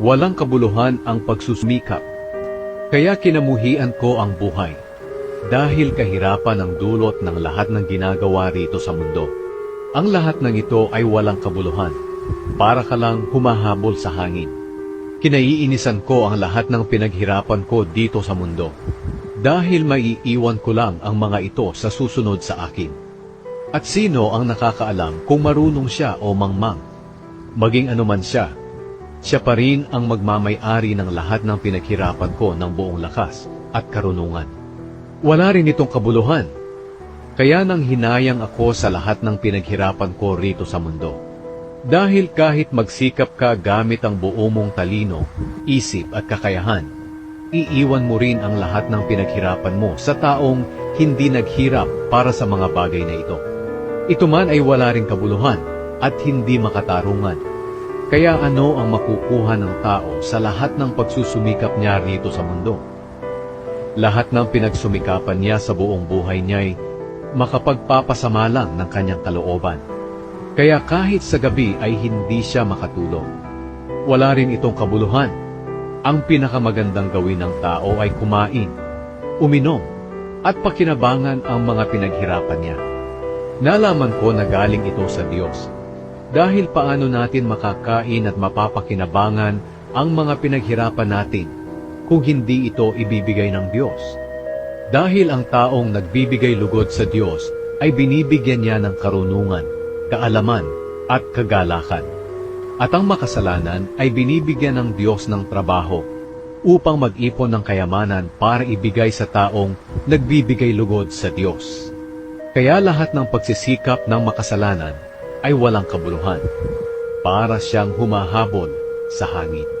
Walang kabuluhan ang pagsusumikap. Kaya kinamuhian ko ang buhay. Dahil kahirapan ang dulot ng lahat ng ginagawa rito sa mundo. Ang lahat ng ito ay walang kabuluhan. Para ka lang humahabol sa hangin. Kinaiinisan ko ang lahat ng pinaghirapan ko dito sa mundo. Dahil maiiwan ko lang ang mga ito sa susunod sa akin. At sino ang nakakaalam kung marunong siya o mangmang? Maging anuman siya, siya pa rin ang magmamay-ari ng lahat ng pinaghirapan ko ng buong lakas at karunungan. Wala rin itong kabuluhan. Kaya nang hinayang ako sa lahat ng pinaghirapan ko rito sa mundo. Dahil kahit magsikap ka gamit ang buo mong talino, isip at kakayahan, iiwan mo rin ang lahat ng pinaghirapan mo sa taong hindi naghirap para sa mga bagay na ito. Ito man ay wala ring kabuluhan at hindi makatarungan. Kaya ano ang makukuha ng tao sa lahat ng pagsusumikap niya rito sa mundo? Lahat ng pinagsumikapan niya sa buong buhay niya ay makapagpapasama lang ng kanyang kalooban. Kaya kahit sa gabi ay hindi siya makatulog. Wala rin itong kabuluhan. Ang pinakamagandang gawin ng tao ay kumain, uminom, at pakinabangan ang mga pinaghirapan niya. Nalaman ko na galing ito sa Diyos. Dahil paano natin makakain at mapapakinabangan ang mga pinaghirapan natin kung hindi ito ibibigay ng Diyos. Dahil ang taong nagbibigay lugod sa Diyos ay binibigyan niya ng karunungan, kaalaman, at kagalakan. At ang makasalanan ay binibigyan ng Diyos ng trabaho upang mag-ipon ng kayamanan para ibigay sa taong nagbibigay lugod sa Diyos. Kaya lahat ng pagsisikap ng makasalanan ay walang kabuluhan para siyang humahabol sa hangin.